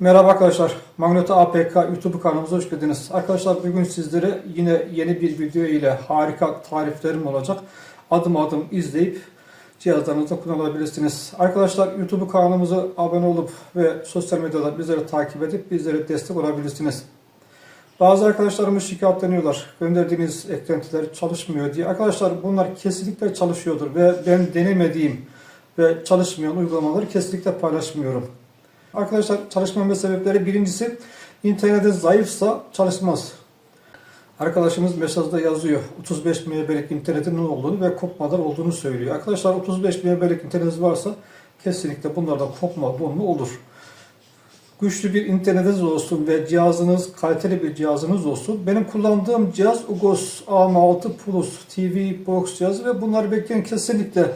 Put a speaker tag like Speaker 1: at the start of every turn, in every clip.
Speaker 1: Merhaba arkadaşlar. Magneto APK YouTube kanalımıza hoş geldiniz. Arkadaşlar bugün sizlere yine yeni bir video ile harika tariflerim olacak. Adım adım izleyip cihazlarınızda kullanabilirsiniz. Arkadaşlar YouTube kanalımıza abone olup ve sosyal medyada bizleri takip edip bizlere destek olabilirsiniz. Bazı arkadaşlarımız şikayetleniyorlar. Gönderdiğiniz eklentiler çalışmıyor diye. Arkadaşlar bunlar kesinlikle çalışıyordur ve ben denemediğim ve çalışmayan uygulamaları kesinlikle paylaşmıyorum. Arkadaşlar çalışmama sebepleri birincisi internetin zayıfsa çalışmaz. Arkadaşımız mesajda yazıyor 35 MB'lik internetin ne olduğunu ve kopmadan olduğunu söylüyor. Arkadaşlar 35 MB'lik internetiniz varsa kesinlikle bunlardan kopma donma olur. Güçlü bir internetiniz olsun ve cihazınız kaliteli bir cihazınız olsun. Benim kullandığım cihaz Ugos AM6 Plus TV Box cihazı ve bunları bekleyen kesinlikle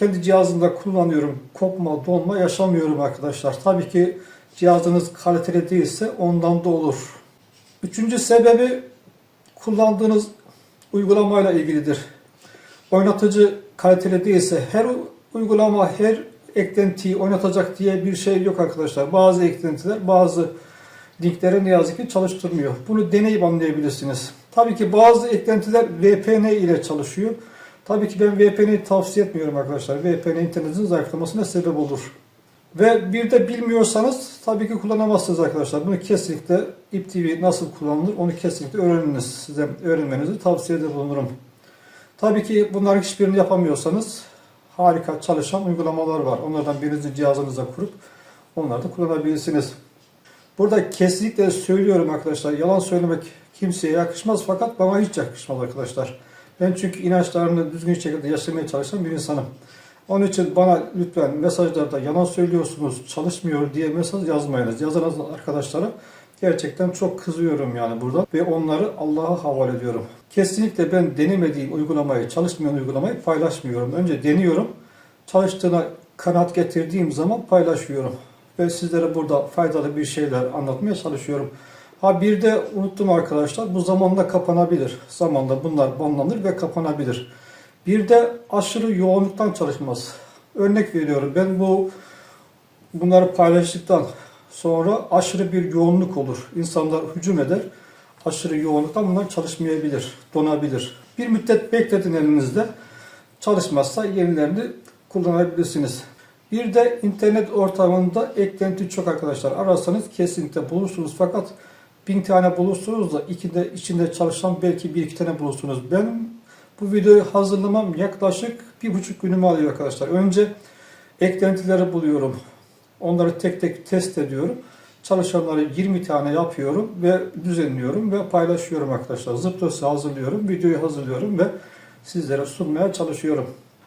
Speaker 1: kendi cihazımda kullanıyorum. Kopma, donma yaşamıyorum arkadaşlar. Tabii ki cihazınız kaliteli değilse ondan da olur. Üçüncü sebebi kullandığınız uygulamayla ilgilidir. Oynatıcı kaliteli değilse her uygulama, her eklentiyi oynatacak diye bir şey yok arkadaşlar. Bazı eklentiler, bazı linklere ne yazık ki çalıştırmıyor. Bunu deneyip anlayabilirsiniz. Tabii ki bazı eklentiler VPN ile çalışıyor. Tabii ki ben VPN'i tavsiye etmiyorum arkadaşlar. VPN internetin zayıflamasına sebep olur. Ve bir de bilmiyorsanız tabii ki kullanamazsınız arkadaşlar. Bunu kesinlikle İP TV nasıl kullanılır onu kesinlikle öğreniniz. Size öğrenmenizi tavsiyede bulunurum. Tabii ki bunların hiçbirini yapamıyorsanız harika çalışan uygulamalar var. Onlardan birinizi cihazınıza kurup onları da kullanabilirsiniz. Burada kesinlikle söylüyorum arkadaşlar. Yalan söylemek kimseye yakışmaz fakat bana hiç yakışmaz arkadaşlar. Ben çünkü inançlarını düzgün şekilde yaşamaya çalışan bir insanım. Onun için bana lütfen mesajlarda yalan söylüyorsunuz, çalışmıyor diye mesaj yazmayınız. Yazan arkadaşlara gerçekten çok kızıyorum yani burada ve onları Allah'a havale ediyorum. Kesinlikle ben denemediğim uygulamayı, çalışmayan uygulamayı paylaşmıyorum. Önce deniyorum. Çalıştığına kanaat getirdiğim zaman paylaşıyorum. Ve sizlere burada faydalı bir şeyler anlatmaya çalışıyorum. Ha bir de unuttum arkadaşlar bu zamanla kapanabilir. Zamanla bunlar banlanır ve kapanabilir. Bir de aşırı yoğunluktan çalışmaz. Örnek veriyorum ben bu bunları paylaştıktan sonra aşırı bir yoğunluk olur. İnsanlar hücum eder. Aşırı yoğunluktan bunlar çalışmayabilir, donabilir. Bir müddet bekletin elinizde. Çalışmazsa yenilerini kullanabilirsiniz. Bir de internet ortamında eklenti çok arkadaşlar. Ararsanız kesinlikle bulursunuz fakat bin tane bulursunuz da ikide içinde çalışan belki bir iki tane bulursunuz. Ben bu videoyu hazırlamam yaklaşık bir buçuk günümü alıyor arkadaşlar. Önce eklentileri buluyorum. Onları tek tek test ediyorum. Çalışanları 20 tane yapıyorum ve düzenliyorum ve paylaşıyorum arkadaşlar. Zıp dosya hazırlıyorum, videoyu hazırlıyorum ve sizlere sunmaya çalışıyorum.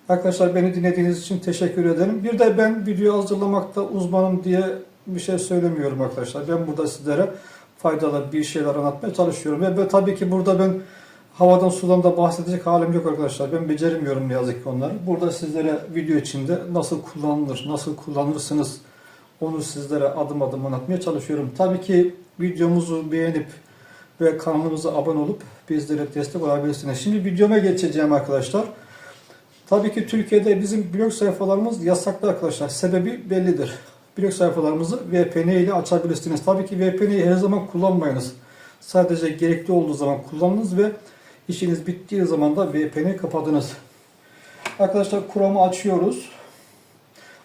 Speaker 1: Arkadaşlar beni dinlediğiniz için teşekkür ederim. Bir de ben video hazırlamakta uzmanım diye bir şey söylemiyorum arkadaşlar. Ben burada sizlere faydalı bir şeyler anlatmaya çalışıyorum. Ve ben, tabii ki burada ben havadan sudan da bahsedecek halim yok arkadaşlar. Ben beceremiyorum ne yazık ki onları. Burada sizlere video içinde nasıl kullanılır, nasıl kullanırsınız onu sizlere adım adım anlatmaya çalışıyorum. Tabii ki videomuzu beğenip ve kanalımıza abone olup bizlere destek olabilirsiniz. Şimdi videoma geçeceğim arkadaşlar. Tabii ki Türkiye'de bizim blog sayfalarımız yasaklı arkadaşlar. Sebebi bellidir. Blog sayfalarımızı VPN ile açabilirsiniz. Tabii ki VPN'yi her zaman kullanmayınız. Sadece gerekli olduğu zaman kullanınız ve işiniz bittiği zaman da VPN'i kapatınız. Arkadaşlar Chrome'u açıyoruz.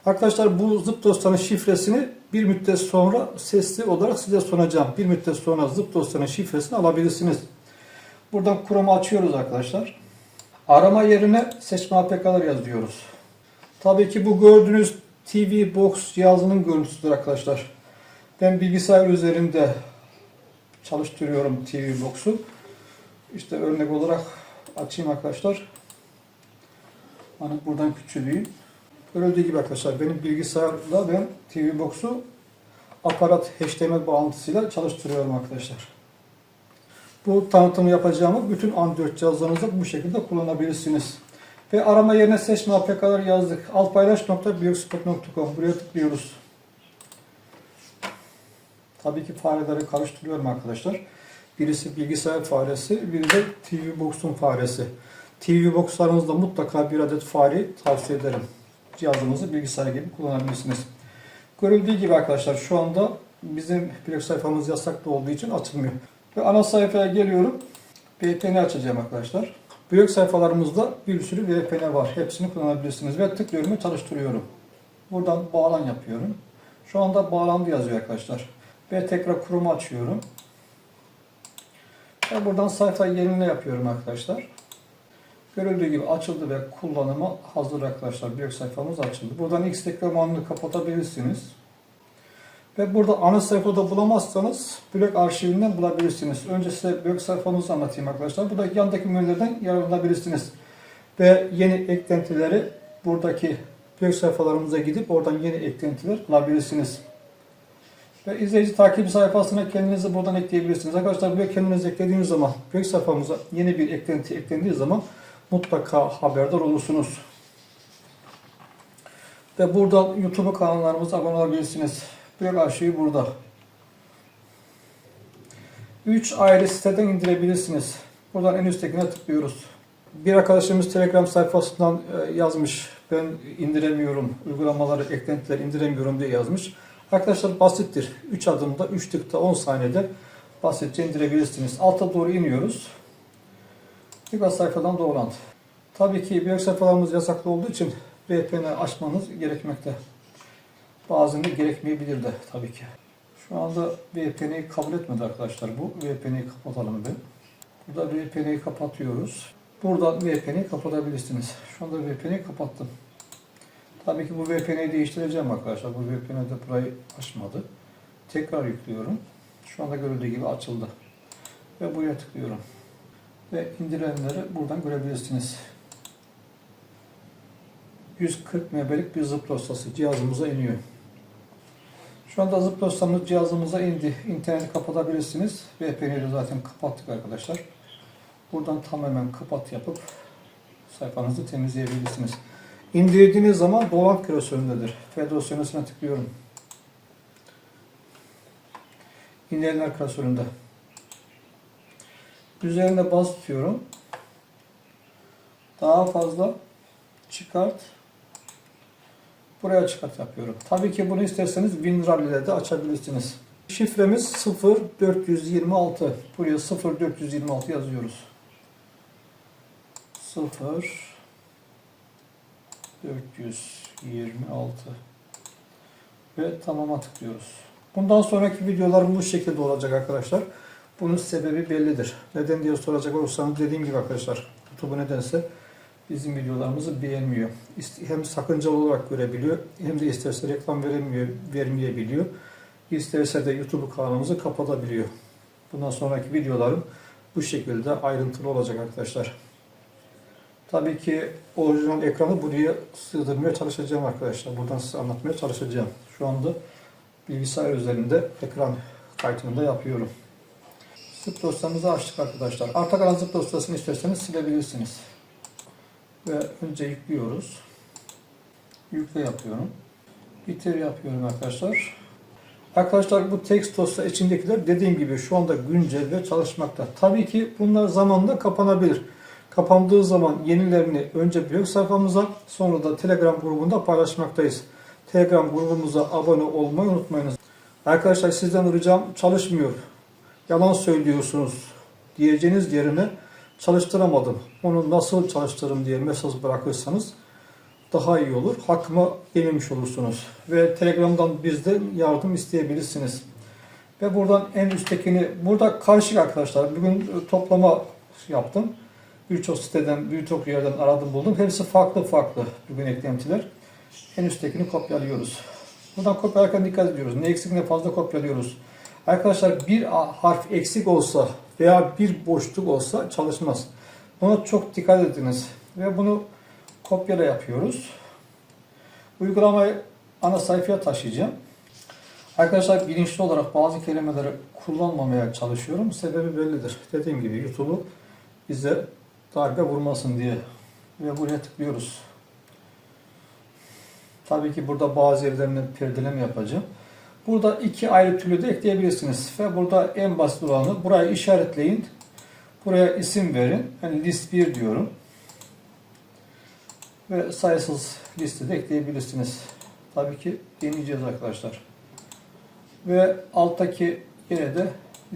Speaker 1: Arkadaşlar bu zıp dosyanın şifresini bir müddet sonra sesli olarak size sunacağım. Bir müddet sonra zıp dosyanın şifresini alabilirsiniz. Buradan Chrome'u açıyoruz arkadaşlar. Arama yerine seçme APK'lar yazıyoruz. Tabii ki bu gördüğünüz TV Box cihazının görüntüsüdür arkadaşlar. Ben bilgisayar üzerinde çalıştırıyorum TV Box'u. İşte örnek olarak açayım arkadaşlar. Hani buradan küçüleyim. Görüldüğü gibi arkadaşlar benim bilgisayarda ben TV Box'u aparat HDMI bağlantısıyla çalıştırıyorum arkadaşlar. Bu tanıtımı yapacağımı bütün Android cihazlarınızda bu şekilde kullanabilirsiniz. Ve arama yerine seçme APK'lar yazdık. alpaylaş.blogspot.com Buraya tıklıyoruz. Tabii ki fareleri karıştırıyorum arkadaşlar. Birisi bilgisayar faresi, biri de TV Box'un faresi. TV Box'larınızda mutlaka bir adet fare tavsiye ederim. Cihazınızı bilgisayar gibi kullanabilirsiniz. Görüldüğü gibi arkadaşlar şu anda bizim blog sayfamız yasaklı olduğu için açılmıyor. Ve ana sayfaya geliyorum. VPN açacağım arkadaşlar. Blog sayfalarımızda bir sürü VPN var. Hepsini kullanabilirsiniz. Ve tıklıyorum ve çalıştırıyorum. Buradan bağlan yapıyorum. Şu anda bağlandı yazıyor arkadaşlar. Ve tekrar kurumu açıyorum. Ve buradan sayfayı yenile yapıyorum arkadaşlar. Görüldüğü gibi açıldı ve kullanıma hazır arkadaşlar. Blog sayfamız açıldı. Buradan X reklamını kapatabilirsiniz. Ve burada ana sayfada bulamazsanız blog arşivinden bulabilirsiniz. Önce size blog sayfamızı anlatayım arkadaşlar. Burada yandaki menülerden yararlanabilirsiniz. Ve yeni eklentileri buradaki blog sayfalarımıza gidip oradan yeni eklentiler bulabilirsiniz. Ve izleyici takip sayfasına kendinizi buradan ekleyebilirsiniz. Arkadaşlar buraya kendinizi eklediğiniz zaman blog sayfamıza yeni bir eklenti eklendiği zaman mutlaka haberdar olursunuz. Ve buradan YouTube kanallarımıza abone olabilirsiniz. Blog arşivi burada. 3 ayrı siteden indirebilirsiniz. Buradan en üsttekine tıklıyoruz. Bir arkadaşımız Telegram sayfasından e, yazmış. Ben indiremiyorum, uygulamaları, eklentileri indiremiyorum diye yazmış. Arkadaşlar basittir. 3 adımda, 3 tıkta 10 saniyede basitçe indirebilirsiniz. Alta doğru iniyoruz. Birkaç sayfadan doğrulantı. Tabii ki blog sayfalarımız yasaklı olduğu için VPN açmanız gerekmekte. Bazen gerekmeyebilir de tabii ki. Şu anda VPN'yi kabul etmedi arkadaşlar bu. VPN'yi kapatalım bir. Burada VPN'yi kapatıyoruz. Buradan VPN'yi kapatabilirsiniz. Şu anda VPN'yi kapattım. Tabii ki bu VPN'yi değiştireceğim arkadaşlar. Bu VPN de burayı açmadı. Tekrar yüklüyorum. Şu anda görüldüğü gibi açıldı. Ve buraya tıklıyorum. Ve indirenleri buradan görebilirsiniz. 140 MB'lik bir zip dosyası cihazımıza iniyor. Şu anda dosyamız cihazımıza indi. İnterneti kapatabilirsiniz. VPN'i zaten kapattık arkadaşlar. Buradan tamamen kapat yapıp sayfanızı temizleyebilirsiniz. İndirdiğiniz zaman dolant klasöründedir. F dosyasına tıklıyorum. İndirilenler klasöründe. Üzerine bas tutuyorum. Daha fazla çıkart. Buraya çıkart yapıyorum. Tabii ki bunu isterseniz WinRAR ile de açabilirsiniz. Şifremiz 0426. Buraya 0426 yazıyoruz. 0 426 ve tamama tıklıyoruz. Bundan sonraki videolarım bu şekilde olacak arkadaşlar. Bunun sebebi bellidir. Neden diye soracak olursanız dediğim gibi arkadaşlar YouTube nedense bizim videolarımızı beğenmiyor. Hem sakıncalı olarak görebiliyor hem de isterse reklam veremiyor, vermeyebiliyor. İsterse de YouTube kanalımızı kapatabiliyor. Bundan sonraki videolarım bu şekilde ayrıntılı olacak arkadaşlar. Tabii ki orijinal ekranı buraya sığdırmaya çalışacağım arkadaşlar. Buradan size anlatmaya çalışacağım. Şu anda bilgisayar üzerinde ekran kaydını da yapıyorum. Zip dosyamızı açtık arkadaşlar. Arta kalan zip dosyasını isterseniz silebilirsiniz. Ve önce yüklüyoruz. Yükle yapıyorum. Bitir yapıyorum arkadaşlar. Arkadaşlar bu text dosya içindekiler dediğim gibi şu anda güncel ve çalışmakta. Tabii ki bunlar zamanla kapanabilir. Kapandığı zaman yenilerini önce blog sayfamıza sonra da Telegram grubunda paylaşmaktayız. Telegram grubumuza abone olmayı unutmayınız. Arkadaşlar sizden ricam çalışmıyor. Yalan söylüyorsunuz diyeceğiniz yerine çalıştıramadım. Onu nasıl çalıştırırım diye mesaj bırakırsanız daha iyi olur. Hakkımı yememiş olursunuz. Ve Telegram'dan bizden yardım isteyebilirsiniz. Ve buradan en üsttekini, burada karışık arkadaşlar. Bugün toplama yaptım. Birçok siteden, birçok yerden aradım buldum. Hepsi farklı farklı bugün eklentiler. En üsttekini kopyalıyoruz. Buradan kopyalarken dikkat ediyoruz. Ne eksik ne fazla kopyalıyoruz. Arkadaşlar bir harf eksik olsa veya bir boşluk olsa çalışmaz. Buna çok dikkat ediniz. Ve bunu kopyala yapıyoruz. Uygulamayı ana sayfaya taşıyacağım. Arkadaşlar bilinçli olarak bazı kelimeleri kullanmamaya çalışıyorum. Sebebi bellidir. Dediğim gibi YouTube'u bize darbe vurmasın diye. Ve buraya tıklıyoruz. Tabii ki burada bazı yerlerine perdeleme yapacağım. Burada iki ayrı türlü de ekleyebilirsiniz. Ve burada en basit olanı burayı işaretleyin. Buraya isim verin. Yani list 1 diyorum. Ve sayısız liste de ekleyebilirsiniz. Tabii ki deneyeceğiz arkadaşlar. Ve alttaki yere de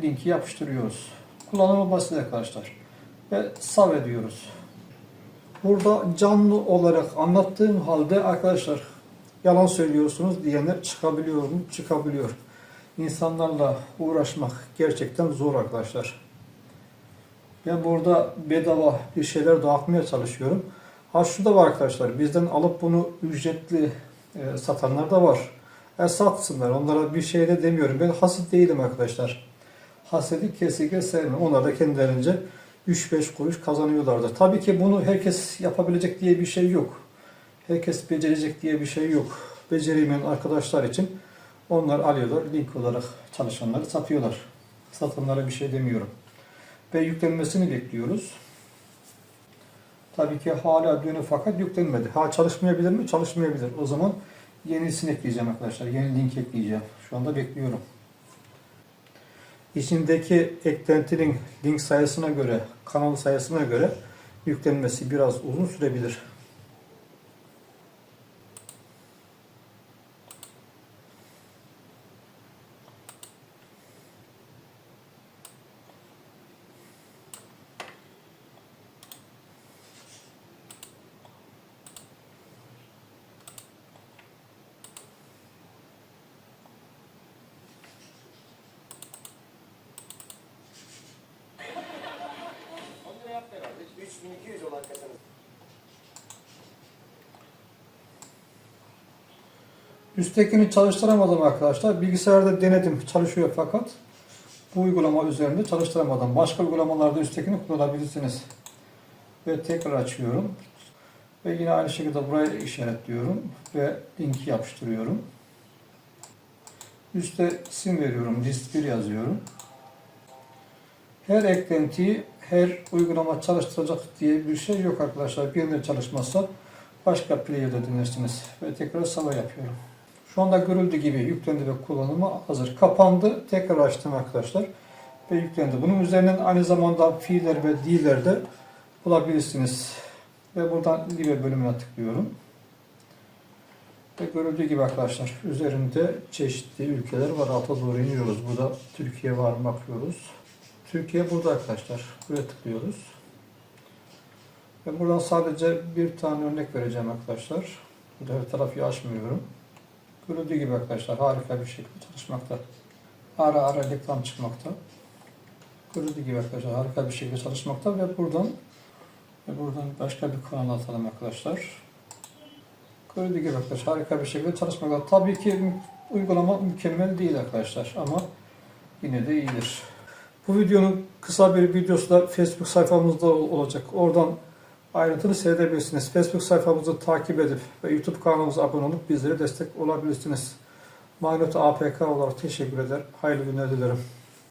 Speaker 1: linki yapıştırıyoruz. Kullanımı basit arkadaşlar. Ve sav ediyoruz. Burada canlı olarak anlattığım halde arkadaşlar yalan söylüyorsunuz diyenler çıkabiliyor mu? Çıkabiliyor. İnsanlarla uğraşmak gerçekten zor arkadaşlar. Ben burada bedava bir şeyler dağıtmaya çalışıyorum. Ha şu da var arkadaşlar. Bizden alıp bunu ücretli e, satanlar da var. E, satsınlar. Onlara bir şey de demiyorum. Ben hasit değilim arkadaşlar. Hasedi kesinlikle sevmem. Onlar da kendilerince 3-5 kuruş kazanıyorlardı. Tabii ki bunu herkes yapabilecek diye bir şey yok. Herkes becerecek diye bir şey yok. Beceremeyen arkadaşlar için onlar alıyorlar. Link olarak çalışanları satıyorlar. Satanlara bir şey demiyorum. Ve yüklenmesini bekliyoruz. Tabii ki hala dönü fakat yüklenmedi. Ha çalışmayabilir mi? Çalışmayabilir. O zaman yenisini ekleyeceğim arkadaşlar. Yeni link ekleyeceğim. Şu anda bekliyorum. İçindeki eklentinin link sayısına göre, kanal sayısına göre yüklenmesi biraz uzun sürebilir.
Speaker 2: 3200 olan kasanız.
Speaker 1: Üsttekini çalıştıramadım arkadaşlar. Bilgisayarda denedim. Çalışıyor fakat bu uygulama üzerinde çalıştıramadım. Başka uygulamalarda üsttekini kullanabilirsiniz. Ve tekrar açıyorum. Ve yine aynı şekilde buraya işaretliyorum. Ve linki yapıştırıyorum. Üste isim veriyorum. List 1 yazıyorum. Her eklentiyi her uygulama çalıştıracak diye bir şey yok arkadaşlar. Birinde çalışmazsa başka player'da dinlersiniz. Ve tekrar sava yapıyorum. Şu anda görüldüğü gibi yüklendi ve kullanıma hazır. Kapandı. Tekrar açtım arkadaşlar. Ve yüklendi. Bunun üzerinden aynı zamanda fiiller ve diller de bulabilirsiniz. Ve buradan libe bölümüne tıklıyorum. Ve görüldüğü gibi arkadaşlar üzerinde çeşitli ülkeler var. Alta doğru iniyoruz. Burada Türkiye var bakıyoruz. Türkiye burada arkadaşlar. Buraya tıklıyoruz. Ve buradan sadece bir tane örnek vereceğim arkadaşlar. Burada her tarafı açmıyorum. Görüldüğü gibi arkadaşlar harika bir şekilde çalışmakta. Ara ara reklam çıkmakta. Görüldüğü gibi arkadaşlar harika bir şekilde çalışmakta ve buradan ve buradan başka bir kanal atalım arkadaşlar. Gördüğü gibi arkadaşlar harika bir şekilde çalışmakta. Tabii ki uygulama mükemmel değil arkadaşlar ama yine de iyidir. Bu videonun kısa bir videosu da Facebook sayfamızda olacak. Oradan ayrıntılı seyredebilirsiniz. Facebook sayfamızı takip edip ve YouTube kanalımıza abone olup bizlere destek olabilirsiniz. Magnot APK olarak teşekkür eder. Hayırlı günler dilerim.